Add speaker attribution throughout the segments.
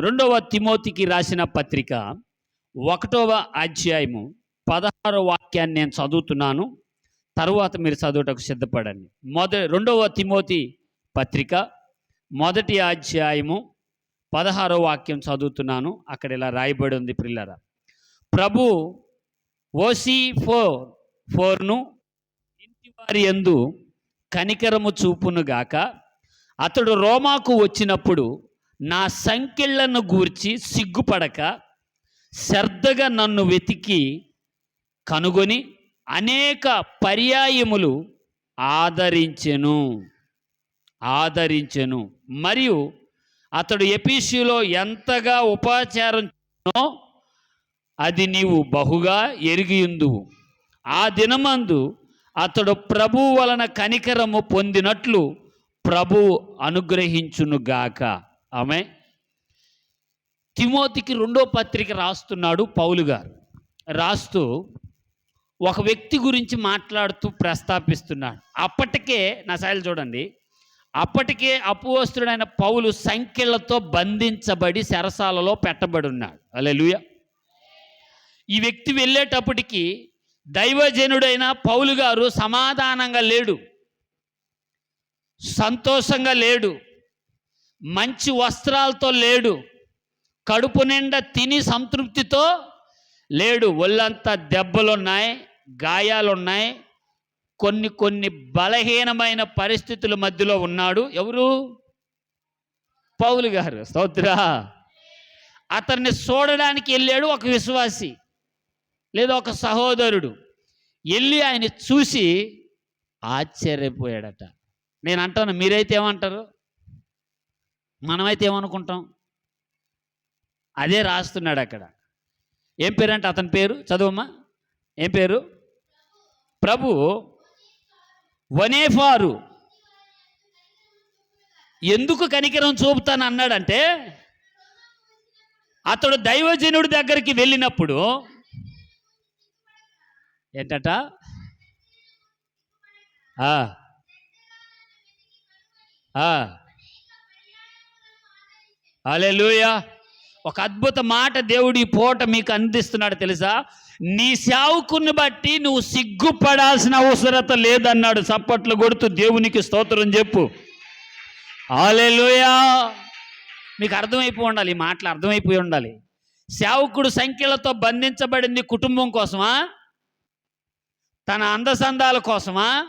Speaker 1: రెండవ తిమోతికి రాసిన పత్రిక ఒకటవ అధ్యాయము పదహారవ వాక్యాన్ని నేను చదువుతున్నాను. తరువాత మీరు చదువుటకు సిద్ధపడండి. మొద రెండవ తిమోతి పత్రిక మొదటి అధ్యాయము పదహారవ వాక్యం చదువుతున్నాను. అక్కడ ఇలా రాయబడి ఉంది పిల్లరా ప్రభు ఓసి ఫోర్ ఫోర్ను ఇంటి వారి యందు కనికరము చూపునుగాక అతడు రోమాకు వచ్చినప్పుడు నా సంఖ్యలను గూర్చి సిగ్గుపడక శ్రద్ధగా నన్ను వెతికి కనుగొని అనేక పర్యాయములు ఆదరించెను. ఆదరించెను. మరియు అతడు ఎపిసిలో ఎంతగా ఉపాచారం అది నీవు బహుగా ఎరిగియుందువు. ఆ దినమందు అతడు ప్రభు వలన కనికరము పొందినట్లు ప్రభు అనుగ్రహించునుగాక. ఆమె. తిమోతికి రెండో పత్రిక రాస్తున్నాడు పౌలు గారు. రాస్తూ ఒక వ్యక్తి గురించి మాట్లాడుతూ ప్రస్తాపిస్తున్నాడు. అప్పటికే నా శైలి చూడండి. అప్పటికే అపువస్తుడైన పౌలు సంఖ్యలతో బంధించబడి చెరసాలలో పెట్టబడి ఉన్నాడు అలెలుయ ఈ వ్యక్తి వెళ్ళేటప్పటికి దైవజనుడైన పౌలు గారు సమాధానంగా లేడు. సంతోషంగా లేడు. మంచి వస్త్రాలతో లేడు. కడుపు నిండా తిని సంతృప్తితో లేడు. ఒళ్ళంతా దెబ్బలున్నాయి గాయాలున్నాయి. కొన్ని కొన్ని బలహీనమైన పరిస్థితుల మధ్యలో ఉన్నాడు. ఎవరు? పౌలు గారు. స్తోత్ర. అతన్ని చూడడానికి వెళ్ళాడు ఒక విశ్వాసి లేదా ఒక సహోదరుడు. వెళ్ళి ఆయన చూసి ఆశ్చర్యపోయాడట. నేను అంటాను మీరైతే ఏమంటారు? మనమైతే ఏమనుకుంటాం? అదే రాస్తున్నాడు అక్కడ. ఏం పేరు అంటే అతని పేరు? చదువమ్మా. ఏం పేరు? ప్రభు. వనేఫారు. ఎందుకు కనికరం చూపుతాను అన్నాడంటే అతడు దైవజనుడి దగ్గరికి వెళ్ళినప్పుడు ఏంటట? ఆ. ఆ. ఒక అద్భుత మాట దేవుడి పూట మీకు అందిస్తున్నాడు తెలుసా? నీ సేవకుని బట్టి నువ్వు సిగ్గుపడాల్సిన అవసరత లేదన్నాడు. చప్పట్లు కొడుతూ దేవునికి స్తోత్రం చెప్పు. హల్లెలూయా. మీకు అర్థమైపోయి ఉండాలి ఈ మాటలు అర్థమైపోయి ఉండాలి. సేవకుడు సంఖ్యలతో బంధించబడింది కుటుంబం కోసమా? తన అందసందాల కోసమా?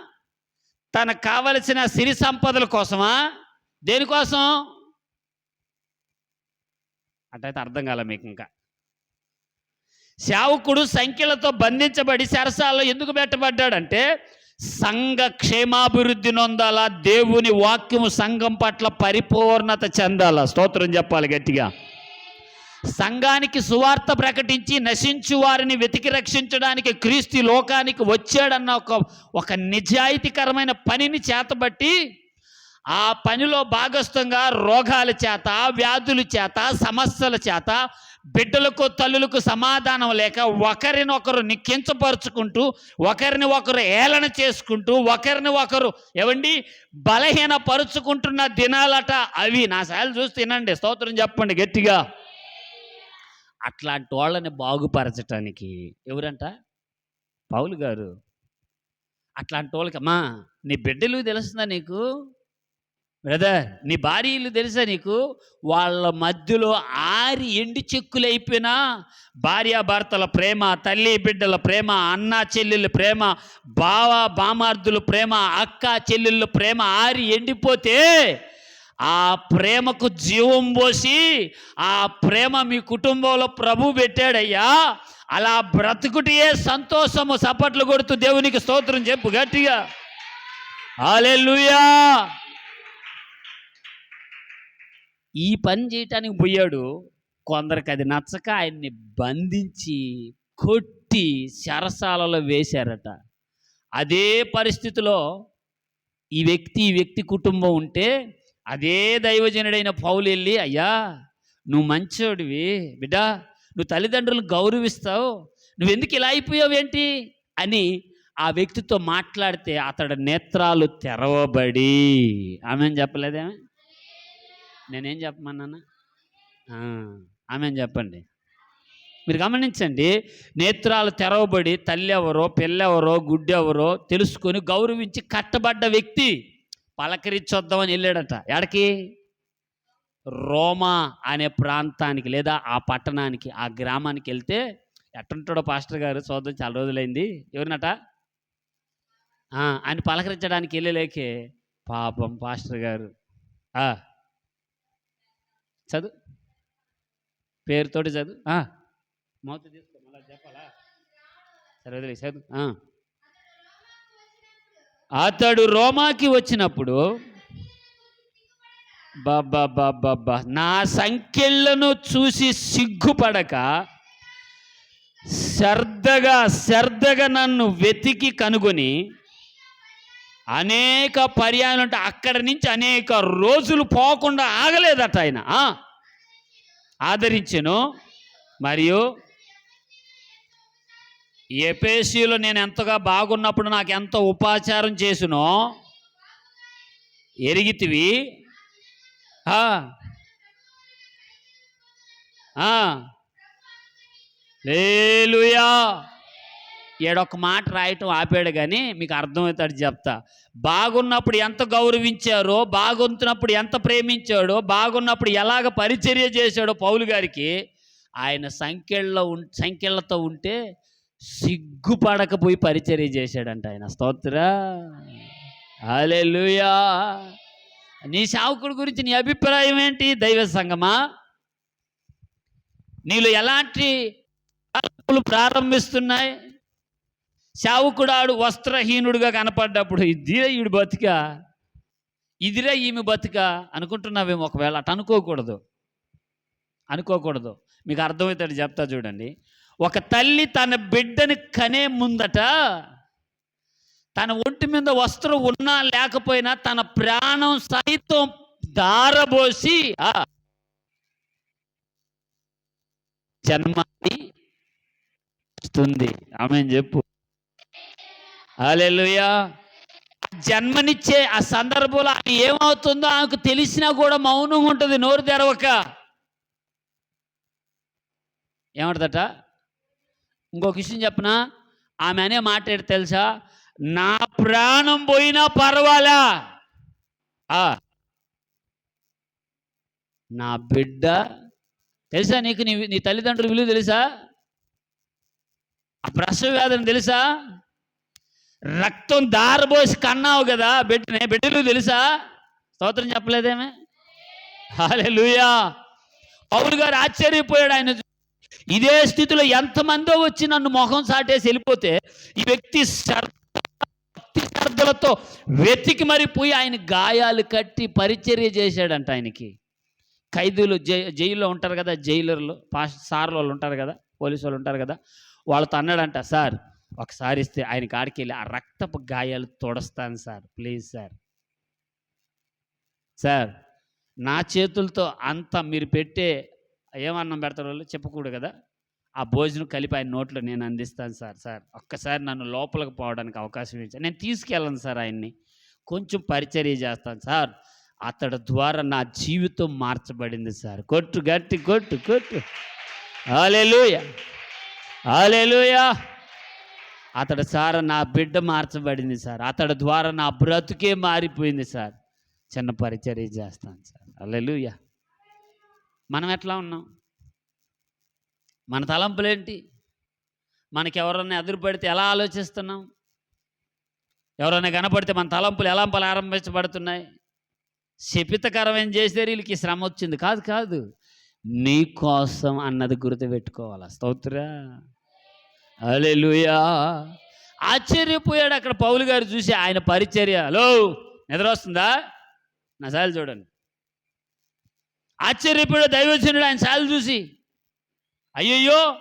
Speaker 1: తనకు కావలసిన సిరి సంపదల కోసమా? దేనికోసం? అటైతే అర్థం కాల మీకు ఇంకా సేవకుడు సంఖ్యలతో బంధించబడి సరసాల్లో ఎందుకు పెట్టబడ్డాడంటే సంఘ క్షేమాభివృద్ధి నొందాలా దేవుని వాక్యము సంఘం పట్ల పరిపూర్ణత చెందాలా. స్తోత్రం చెప్పాలి గట్టిగా. సంఘానికి సువార్త ప్రకటించి నశించు వారిని వెతికి రక్షించడానికి క్రీస్తు లోకానికి వచ్చాడన్న ఒక ఒక నిజాయితీకరమైన పనిని చేతబట్టి ఆ పనిలో భాగస్థంగా రోగాల చేత వ్యాధుల చేత సమస్యల చేత బిడ్డలకు తల్లులకు సమాధానం లేక ఒకరినొకరు నిక్కించపరుచుకుంటూ ఒకరిని ఒకరు ఏలన చేసుకుంటూ ఒకరిని ఒకరు ఏవండి? బలహీన పరుచుకుంటున్న దినాలట అవి. నా సార్లు చూసి తినండి. స్తోత్రం చెప్పండి గట్టిగా. అట్లాంటి వాళ్ళని బాగుపరచటానికి ఎవరంట? పౌలు గారు. అట్లాంటి వాళ్ళకి అమ్మా నీ బిడ్డలు తెలుస్తుందా నీకు? బ్రదర్ నీ భార్యలు తెలుసా నీకు? వాళ్ళ మధ్యలో ఆరి ఎండి చెక్కులు అయిపోయినా భార్యాభర్తల ప్రేమ తల్లి బిడ్డల ప్రేమ అన్న చెల్లెళ్ళ ప్రేమ బావ బామార్దుల ప్రేమ అక్క చెల్లెళ్ళ ప్రేమ ఆరి ఎండిపోతే ఆ ప్రేమకు జీవం పోసి ఆ ప్రేమ మీ కుటుంబంలో ప్రభు పెట్టాడయ్యా. అలా బ్రతుకుటియే సంతోషము సపట్లు కొడుతూ దేవునికి స్తోత్రం చెప్పు గట్టిగా. హాలెలూయా ఈ పని చేయటానికి పోయాడు. కొందరికి అది నచ్చక ఆయన్ని బంధించి కొట్టి శరసాలలో వేశారట. అదే పరిస్థితిలో ఈ వ్యక్తి ఈ వ్యక్తి కుటుంబం ఉంటే అదే దైవజనుడైన పౌలు వెళ్ళి అయ్యా నువ్వు మంచోడివి బిడ్డా నువ్వు తల్లిదండ్రులు గౌరవిస్తావు నువ్వెందుకు ఇలా ఇలా అయిపోయావేంటి? అని ఆ వ్యక్తితో మాట్లాడితే అతడి నేత్రాలు తెరవబడి ఆమె చెప్పలేదేమే? నేనేం చెప్పమన్నానా ఆమె చెప్పండి. మీరు గమనించండి నేత్రాలు తెరవబడి తల్లి ఎవరో పిల్లెవరో గుడ్డెవరో తెలుసుకొని గౌరవించి కట్టబడ్డ వ్యక్తి పలకరించొద్దామని వెళ్ళాడట. ఎడకి రోమా అనే ప్రాంతానికి లేదా ఆ పట్టణానికి ఆ గ్రామానికి వెళ్తే ఎట్టుంటాడో పాస్టర్ గారు చూద్దాం చాలా రోజులైంది. ఎవరినట? ఆయన పలకరించడానికి వెళ్ళలేకే. పాపం పాస్టర్ గారు. ఆ, చదువు. పేరుతోటి చదువు. మౌత తీసుకో మళ్ళీ చెప్పాలా? సరే వదిలే చదువు. అతడు రోమాకి వచ్చినప్పుడు బాబా బాబా నా సంఖ్యలను చూసి సిగ్గుపడక శ్రద్ధగా శ్రద్ధగా నన్ను వెతికి కనుగొని అనేక పర్యాయాలు అంటే అక్కడి నుంచి అనేక రోజులు పోకుండా ఆగలేదట ఆయన. ఆదరించను. మరియు ఎపేసీలో నేను ఎంతగా బాగున్నప్పుడు నాకు ఎంత ఉపాచారం చేసినో ఎరిగితివి. లేలుయా ఏడొక మాట రాయటం ఆపాడు కానీ మీకు అర్థమవుతాడు చెప్తా. బాగున్నప్పుడు ఎంత గౌరవించారో బాగుంటున్నప్పుడు ఎంత ప్రేమించాడో బాగున్నప్పుడు ఎలాగ పరిచర్య చేశాడో పౌలు గారికి ఆయన సంఖ్యల్లో ఉం సంఖ్యలతో ఉంటే సిగ్గుపడకపోయి పరిచర్య చేశాడంట ఆయన. స్తోత్ర. లూయా నీ సేవకుడి గురించి నీ అభిప్రాయం ఏంటి దైవ సంగమా? నీళ్ళు ఎలాంటి ప్రారంభిస్తున్నాయి? శావుకుడాడు వస్త్రహీనుడుగా కనపడ్డప్పుడు ఇదిరే ఈడు బతిక ఇదిరే ఈమె బతిక అనుకుంటున్నావేమో ఒకవేళ అటు అనుకోకూడదు. అనుకోకూడదు. మీకు అర్థమవుతాడు చెప్తా చూడండి. ఒక తల్లి తన బిడ్డని కనే ముందట తన ఒంటి మీద వస్త్రం ఉన్నా లేకపోయినా తన ప్రాణం సైతం దారబోసి ఆ, జన్మాన్ని ఇస్తుంది. ఆమె చెప్పు. అలెలుయా జన్మనిచ్చే ఆ సందర్భంలో ఆమె ఏమవుతుందో ఆమెకు తెలిసినా కూడా మౌనం ఉంటుంది నోరు తెరవక. ఏమంటదట? ఇంకొక విషయం చెప్పనా? ఆమె అనే మాట్లాడి తెలుసా? నా ప్రాణం పోయినా పర్వాలా? ఆ, నా బిడ్డ. తెలుసా నీకు నీ నీ తల్లిదండ్రుల విలువ తెలుసా? ఆ ప్రసవ వ్యాధిని తెలుసా? రక్తం దారబోసి కన్నావు కదా బిడ్డనే బిడ్డలు తెలుసా? స్తోత్రం చెప్పలేదేమే? హాలెలూయా పౌలు గారు ఆశ్చర్యపోయాడు ఆయన. ఇదే స్థితిలో ఎంతమందో వచ్చి నన్ను మొహం సాటేసి వెళ్ళిపోతే ఈ వ్యక్తి శ్రద్ధ శ్రద్ధలతో వెతికి మరిపోయి ఆయన గాయాలు కట్టి పరిచర్య చేశాడంట ఆయనకి. ఖైదీలు జై జైల్లో ఉంటారు కదా జైలర్లు పాస్ సార్లు వాళ్ళు ఉంటారు కదా పోలీసు వాళ్ళు ఉంటారు కదా వాళ్ళతో అన్నాడంట సార్ ఒకసారి ఇస్తే ఆయన కాడికి వెళ్ళి ఆ రక్తపు గాయాలు తొడస్తాను సార్. Please sir. సార్ నా చేతులతో అంత మీరు పెట్టే ఏమన్నం పెడతారు వాళ్ళు? చెప్పకూడదు కదా. ఆ భోజనం కలిపి ఆయన నోట్లో నేను అందిస్తాను సార్ సార్. ఒక్కసారి నన్ను లోపలికి పోవడానికి అవకాశం ఇచ్చాను నేను తీసుకెళ్ళను సార్ ఆయన్ని. కొంచెం పరిచర్య చేస్తాను సార్. అతడి ద్వారా నా జీవితం మార్చబడింది సార్. కొట్టు గట్టి కొట్టు కొట్టు. ఆలేలుయా ఆలేలుయా అతడు సార్ నా బిడ్డ మార్చబడింది సార్. అతడి ద్వారా నా బ్రతుకే మారిపోయింది సార్. చిన్న పరిచర్య చేస్తాను సార్. హాలేలుయ మనం ఎట్లా ఉన్నాం? మన తలంపులేంటి? మనకి ఎవరన్నా ఎదురుపడితే ఎలా ఆలోచిస్తున్నాం? ఎవరైనా కనపడితే మన తలంపులు ఎలా ప్రారంభించబడుతున్నాయి శపితకరమైన చేస్తే వీళ్ళకి శ్రమ వచ్చింది. కాదు కాదు. నీ కోసం అన్నది గుర్తుపెట్టుకోవాలి? స్తోత్ర. అలెలుయా ఆశ్చర్యపోయాడు అక్కడ పౌలు గారు చూసి ఆయన పరిచర్య హలో నిద్ర వస్తుందా నా సార్లు చూడండి. ఆశ్చర్యపోయాడు దైవచనుడు ఆయన సార్లు చూసి. అయ్యయ్యో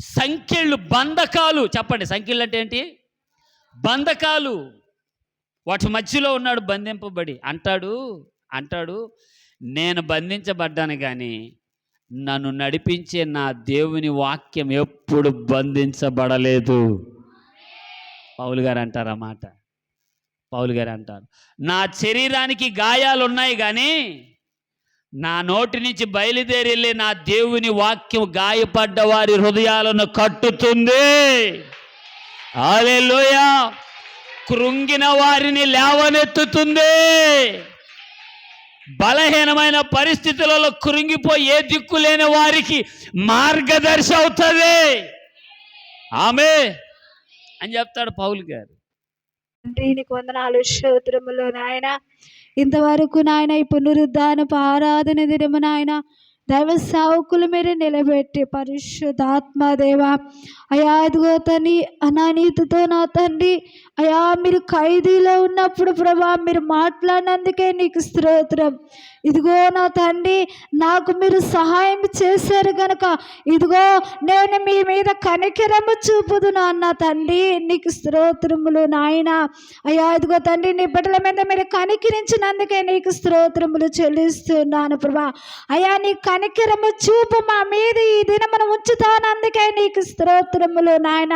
Speaker 1: సంఖ్యలు బంధకాలు చెప్పండి సంఖ్యలు అంటే ఏంటి? బంధకాలు. వాటి మధ్యలో ఉన్నాడు బంధింపబడి. అంటాడు అంటాడు నేను బంధించబడ్డాను కానీ నన్ను నడిపించే నా దేవుని వాక్యం ఎప్పుడు బంధించబడలేదు. పౌలు గారు అంటారు ఆ మాట. పౌలు గారు అంటారు. నా శరీరానికి గాయాలు ఉన్నాయి కానీ నా నోటి నుంచి బయలుదేరి వెళ్ళి నా దేవుని వాక్యం గాయపడ్డ వారి హృదయాలను కట్టుతుంది. హల్లెలూయా. కృంగిన వారిని లేవనెత్తుతుంది. బలహీనమైన పరిస్థితులలో కృంగిపోయి ఏ దిక్కు లేని వారికి మార్గదర్శి అవుతుంది. ఆమె అని చెప్తాడు పౌలు గారు.
Speaker 2: తండ్రి నీకు వందనాలు. స్తోత్రములు నాయన. ఇంతవరకు నాయన ఈ పునరుద్ధానపు ఆరాధన దినము నాయన దైవ సావుకుల మీద నిలబెట్టి పరిశుద్ధాత్మ దేవ. అయా ఇదిగో తండ్రి అనానీతితో నా తండ్రి. అయా మీరు ఖైదీలో ఉన్నప్పుడు ప్రభా మీరు మాట్లాడినందుకే నీకు స్తోత్రం. ఇదిగో నా తండ్రి నాకు మీరు సహాయం చేశారు కనుక ఇదిగో నేను మీ మీద కనికరము చూపుదు నాన్న తండ్రి నీకు స్తోత్రములు నాయన. అయ్యా ఇదిగో తండ్రి నీ బిడ్డల మీద మీరు కనికరించినందుకే నీకు స్తోత్రములు చెల్లిస్తున్నాను ప్రభా. అయ్యా నీ కనికరము చూపు మా మీద ఈ దినమును ఉంచుతానందుకే నీకు స్తోత్రములు నాయన.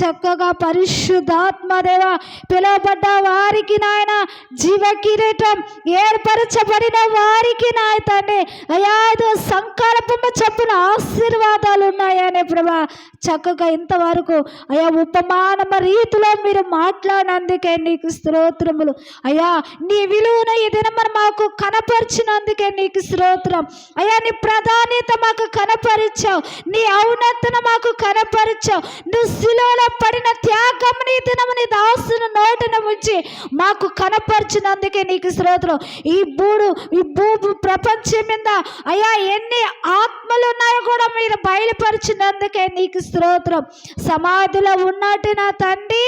Speaker 2: చక్కగా పరిశుద్ధాత్మదేవ పిలువబడ్డ వారికి నాయన జీవ కిరీటం ఏర్పరచబడిన వారికి నాయ తండ్రి. అయ్యా ఇదో సంకల్పము చెప్పిన ఆశీర్వాదాలు ఉన్నాయనే ప్రభా. చక్కగా ఇంతవరకు అయ్యా ఉపమానమ రీతిలో మీరు మాట్లాడినందుకే నీకు స్తోత్రములు. అయ్యా నీ విలువను ఈ దినమని మాకు కనపరిచినందుకే నీకు స్తోత్రం. అయ్యా నీ ప్రాధాన్యత మాకు కనపరిచావు. నీ ఔన్నతను మాకు కనపరిచావు. నువ్వు శిలోలో పడిన త్యాగం నీ దినము నీ దాసును నోటిన ఉంచి మాకు కనపరిచినందుకే నీకు స్తోత్రం. ఈ బూడు ఈ భూ ప్రపంచం మీద అయ్యా ఎన్ని ఆత్మలు ఉన్నాయో కూడా మీరు బయలుపరిచినందుకే నీకు స్తోత్రం. సమాధిలో ఉన్నట్టు నా తండ్రి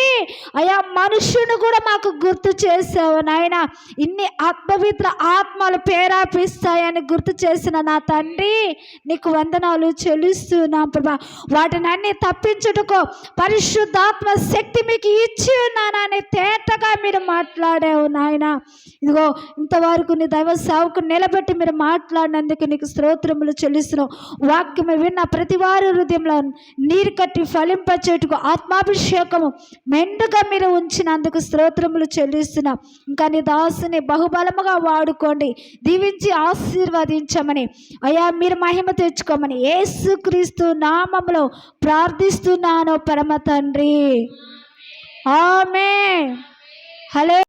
Speaker 2: అయా మనుషుని కూడా మాకు గుర్తు చేసావు నాయన. ఇన్ని ఆత్మవిత్ర ఆత్మలు పేరాపిస్తాయని గుర్తు చేసిన నా తండ్రి నీకు వందనాలు చెల్లిస్తున్నా ప్రభా. వాటిని అన్ని తప్పించుటకు పరిశుద్ధాత్మ శక్తి మీకు ఇచ్చి ఉన్నానని తేటగా మీరు మాట్లాడావు నాయన. ఇదిగో ఇంతవరకు నీ దైవ సేవకు నిలబెట్టి మీరు మాట్లాడినందుకు నీకు స్తోత్రములు చెల్లిస్తున్నావు వాక్యము విన్న ప్రతి వారి హృదయంలో నీరు కట్టి ఫలింపచేటుకు ఆత్మాభిషేకము మెండుగా మీరు ఉంచినందుకు స్తోత్రములు చెల్లిస్తున్నాం. ఇంకా నీ దాసుని బహుబలముగా వాడుకోండి. దీవించి ఆశీర్వదించమని అయ్యా మీరు మహిమ తెచ్చుకోమని యేసుక్రీస్తు నామములో ప్రార్థిస్తున్నాను పరమ తండ్రి. ఆమె హలో